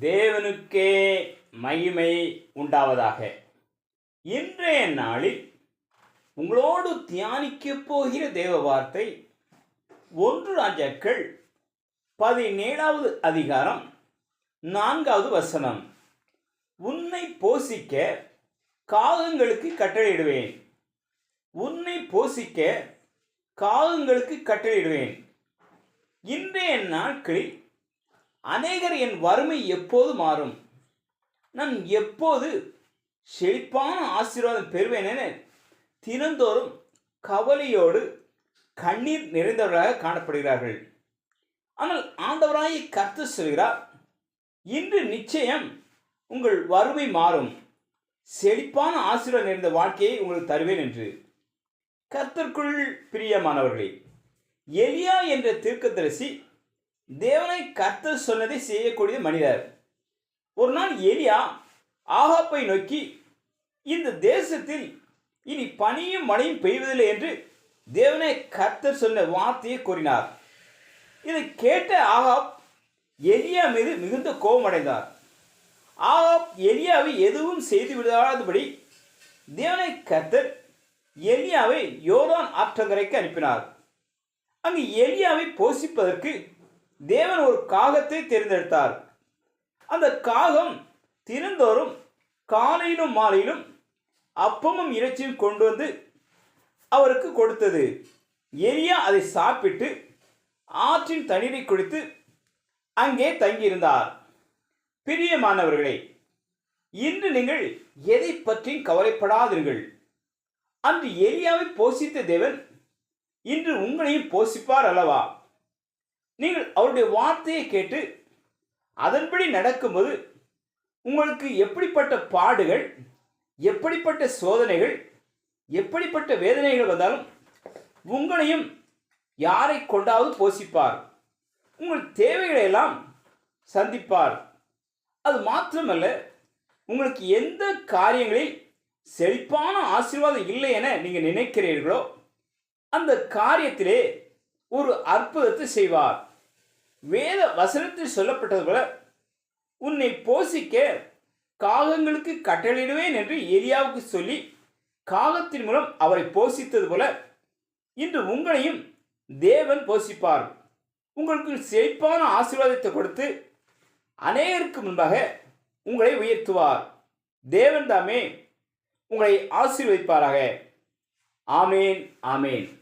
தேவனுக்கே மகிமை உண்டாவதாக. இன்றைய நாளில் உங்களோடு தியானிக்கப் போகிற தேவ வார்த்தை ஒன்று ராஜாக்கள் பதினேழாவது அதிகாரம் நான்காவது வசனம். உன்னை போசிக்க காகங்களுக்கு கட்டளையிடுவேன். உன்னை போசிக்க காகங்களுக்கு கட்டளையிடுவேன். இன்றைய நாட்களில் அநேகர் என் வறுமை எப்போது மாறும்? நான் எப்போது செழிப்பான ஆசீர்வாதம் பெறுவேன் என தினந்தோறும் கவலையோடு கண்ணீர் நிறைந்தவர்களாக காணப்படுகிறார்கள். ஆனால் ஆண்டவராய் கர்த்து சொல்கிறார் இன்று நிச்சயம் உங்கள் வறுமை மாறும். செழிப்பான ஆசீர்வாதம் நிறைந்த வாழ்க்கையை உங்களுக்கு தருவேன் என்று. கர்த்தர்க்குள் பிரியமானவர்களே எலியா என்ற தீர்க்கதரிசி தேவனை கர்த்தர் சொன்னதை செய்யக்கூடிய மனிதர். ஒரு நாள் எலியா ஆகாப்பை நோக்கி இந்த தேசத்தில் இனி பனியும் மழையும் பெய்வதில்லை என்று தேவனை கர்த்தர் சொன்ன வார்த்தையை கூறினார். இதை கேட்ட ஆகாப் எலியா மீது மிகுந்த கோபமடைந்தார். ஆகாப் எலியாவை எதுவும் செய்து விடாதபடி தேவனை கர்த்தர் எலியாவை யோதான் ஆற்றங்கரைக்கு அனுப்பினார். அங்கு எலியாவை போஷிப்பதற்கு தேவன் ஒரு காகத்தை தேர்ந்தெடுத்தார். அந்த காகம் தினந்தோறும் காலையிலும் மாலையிலும் அப்பமும் இறைச்சியும் கொண்டு வந்து அவருக்கு கொடுத்தது. எரியா அதை சாப்பிட்டு ஆற்றின் தண்ணீரை குடித்து அங்கே தங்கியிருந்தார். பிரியமானவர்களே இன்று நீங்கள் எதை பற்றியும் கவலைப்படாதீர்கள் அன்று எரியாவை போஷித்த தேவன் இன்று உங்களையும் போஷிப்பார் அல்லவா? நீங்கள் அவருடைய வார்த்தையை கேட்டு அதன்படி நடக்கும்போது உங்களுக்கு எப்படிப்பட்ட பாடுகள் எப்படிப்பட்ட சோதனைகள் எப்படிப்பட்ட வேதனைகள் வந்தாலும் உங்களையும் யாரை கொண்டாவது போஷிப்பார் உங்கள் தேவைகளை எல்லாம் சந்திப்பார். அது மாத்திரமல்ல உங்களுக்கு எந்த காரியங்களில் செழிப்பான ஆசீர்வாதம் இல்லை என நீங்கள் நினைக்கிறீர்களோ அந்த காரியத்திலே ஒரு அற்புதத்தை செய்வார். வேத வசனத்தில் சொல்லப்பட்டது போல உன்னை போஷிக்க காகங்களுக்கு கட்டளிடுவேன் என்று எரியாவுக்கு சொல்லி காகத்தின் மூலம் அவரை போஷித்தது போல இன்று உங்களையும் தேவன் போஷிப்பார் உங்களுக்கு செழிப்பான ஆசீர்வாதத்தை கொடுத்து அநேகருக்கு முன்பாக உங்களை உயர்த்துவார். தேவன் தாமே உங்களை ஆசீர்வதிப்பாராக. ஆமேன் ஆமேன்.